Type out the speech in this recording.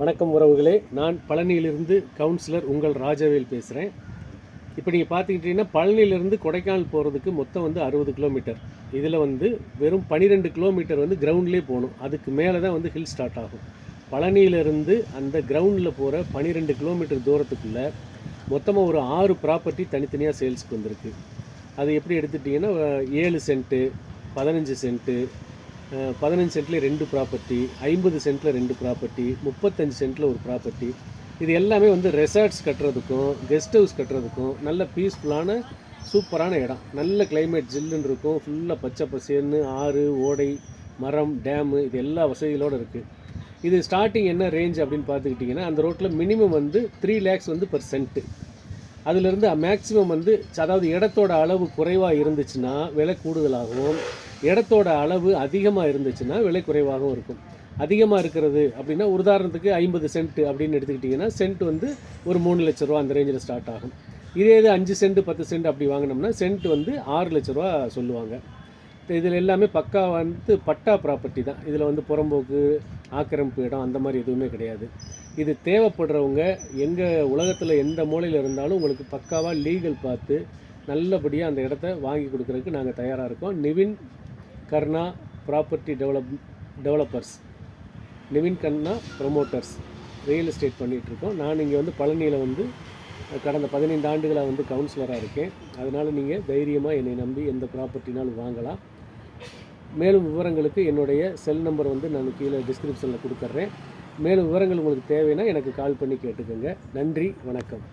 வணக்கம் உறவுகளே. நான் பழனியிலிருந்து கவுன்சிலர் உங்கள் ராஜவேல் பேசுகிறேன் இப்போ நீங்கள் பார்த்துக்கிட்டிங்கன்னா பழனியிலிருந்து கொடைக்கானல் போகிறதுக்கு மொத்தம் வந்து அறுபது கிலோமீட்டர். இதில் வந்து வெறும் பன்னிரெண்டு கிலோமீட்டர் வந்து கிரவுண்ட்லேயே போகணும். அதுக்கு மேலே தான் வந்து ஹில் ஸ்டார்ட் ஆகும். பழனியிலிருந்து அந்த கிரவுண்டில் போகிற பன்னிரெண்டு கிலோமீட்டர் தூரத்துக்குள்ளே மொத்தமாக ஒரு ஆறு ப்ராப்பர்ட்டி தனித்தனியாக சேல்ஸுக்கு வந்திருக்கு. அது எப்படி எடுத்துட்டிங்கன்னா ஏழு சென்ட்டு பதினஞ்சு சென்ட்டு பதினஞ்சு சென்ட்ல ரெண்டு ப்ராப்பர்ட்டி ஐம்பது சென்ட்டில் ரெண்டு ப்ராப்பர்ட்டி முப்பத்தஞ்சு சென்ட்டில் ஒரு ப்ராப்பர்ட்டி இது எல்லாமே வந்து ரெசார்ட்ஸ் கட்டுறதுக்கும் கெஸ்ட் ஹவுஸ் கட்டுறதுக்கும் நல்ல பீஸ்ஃபுல்லான சூப்பரான இடம். நல்ல கிளைமேட் ஜில்லுன்னு இருக்கும். ஃபுல்லாக பச்சை பசேன்னு ஆறு ஓடை மரம் டேமு இது எல்லா வசதிகளோடு இருக்குது இது ஸ்டார்டிங் என்ன ரேஞ்ச் அப்படின்னு பார்த்துக்கிட்டிங்கன்னா அந்த ரோட்டில் மினிமம் வந்து த்ரீ லேக்ஸ் வந்து பர் சென்ட்டு அதிலிருந்து மேக்ஸிமம் வந்து அதாவது இடத்தோட அளவு குறைவாக இருந்துச்சுன்னா விலை கூடுதலாகவும் இடத்தோட அளவு அதிகமாக இருந்துச்சுன்னா விலை குறைவாகவும் இருக்கும். அதிகமாக இருக்கிறது அப்படின்னா உதாரணத்துக்கு ஐம்பது சென்ட் அப்படின்னு எடுத்துக்கிட்டிங்கன்னா சென்ட் வந்து ஒரு மூணு லட்ச ரூபா அந்த ரேஞ்சில் ஸ்டார்ட் ஆகும். இதே இது அஞ்சு சென்ட் பத்து சென்ட் அப்படி வாங்கினோம்னா சென்ட் வந்து ஆறு லட்ச ரூபா சொல்லுவாங்க. இதில் எல்லாமே பக்கா வந்து பட்டா ப்ராப்பர்ட்டி தான். இதில் வந்து புறம்போக்கு ஆக்கிரமிப்பு இடம் அந்த மாதிரி எதுவுமே கிடையாது. இது தேவைப்படுறவங்க எங்கள் உலகத்தில் எந்த மூலையில் இருந்தாலும் உங்களுக்கு பக்காவாக லீகல் பார்த்து நல்லபடியாக அந்த இடத்த வாங்கி கொடுக்குறதுக்கு நாங்கள் தயாராக இருக்கோம். Nivin Karna property develop developers Nivin Kanna promoters real estate பண்ணிகிட்ருக்கோம் நான் இங்கே வந்து பழனியில் வந்து கடந்த பதினைந்து ஆண்டுகளாக வந்து கவுன்சிலராக இருக்கேன். அதனால் நீங்கள் தைரியமாக என்னை நம்பி எந்த ப்ராப்பர்ட்டினாலும் வாங்கலாம். மேலும் விவரங்களுக்கு என்னுடைய செல் நம்பர் வந்து நான் கீழே டிஸ்கிரிப்ஷனில் கொடுத்துட்றேன் மேலும் விவரங்கள் உங்களுக்கு தேவைன்னா எனக்கு கால் பண்ணி கேட்டுக்கோங்க. நன்றி வணக்கம்.